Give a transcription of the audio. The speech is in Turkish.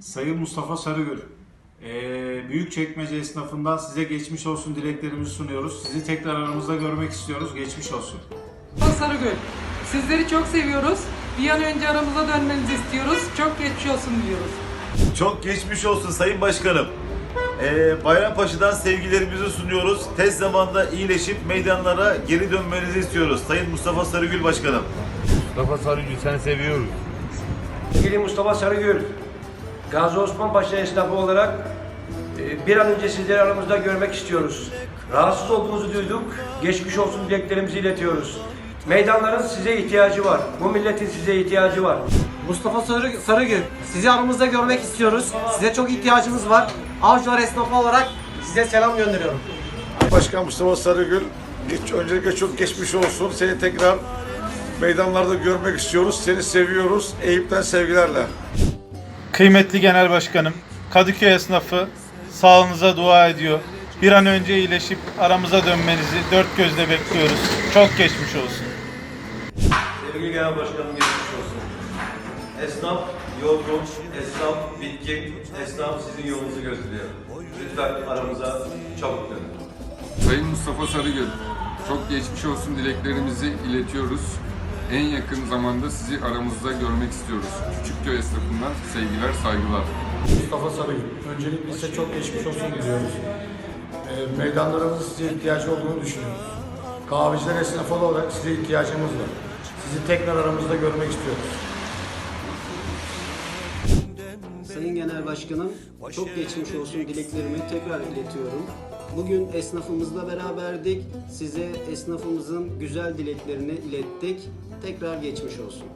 Sayın Mustafa Sarıgül, eee Büyükçekmece esnafından size geçmiş olsun dileklerimizi sunuyoruz. Sizi tekrar aramızda görmek istiyoruz. Geçmiş olsun. Mustafa Sarıgül. Sizleri çok seviyoruz. Bir an önce aramıza dönmenizi istiyoruz. Çok geçmiş olsun diyoruz. Çok geçmiş olsun Sayın Başkanım. Ee, Bayrampaşa'dan sevgilerimizi sunuyoruz. Tez zamanda iyileşip meydanlara geri dönmenizi istiyoruz. Sayın Mustafa Sarıgül Başkanım. Mustafa Sarıcı sen seviyoruz. Sevgili Mustafa Sarıgül, Gazi Osman Paşa esnafı olarak e, bir an önce sizleri aramızda görmek istiyoruz. Rahatsız olduğunuzu duyduk, geçmiş olsun dileklerimizi iletiyoruz. Meydanların size ihtiyacı var, bu milletin size ihtiyacı var. Mustafa Sarı, Sarıgül, sizi aramızda görmek istiyoruz. Size çok ihtiyacımız var. Avcılar esnafı olarak size selam gönderiyorum. Başkan Mustafa Sarıgül, geç, öncelikle çok geçmiş olsun. Seni tekrar meydanlarda görmek istiyoruz. Seni seviyoruz. Eyüp'ten sevgilerle. Kıymetli Genel Başkanım, Kadıköy esnafı sağlığınıza dua ediyor. Bir an önce iyileşip aramıza dönmenizi dört gözle bekliyoruz. Çok geçmiş olsun. Sevgili Genel Başkanım geçmiş olsun. Esnaf yorgun, esnaf bitkin, esnaf sizin yolunuzu gösteriyor. Lütfen aramıza çabuk dönün. Sayın Mustafa Sarıgül, çok geçmiş olsun dileklerimizi iletiyoruz. En yakın zamanda sizi aramızda görmek istiyoruz. Küçükköy esnafından sevgiler, saygılar. Mustafa Sarıgül, öncelikle size çok geçmiş olsun diliyoruz. E, meydanlarımızın size ihtiyacı olduğunu düşünüyoruz. Kahveciler esnafı olarak size ihtiyacımız var. Sizi tekrar aramızda görmek istiyoruz. Sayın Genel Başkanım, çok geçmiş olsun dileklerimi tekrar iletiyorum. Bugün esnafımızla beraberdik. Size esnafımızın güzel dileklerini ilettik. Tekrar geçmiş olsun.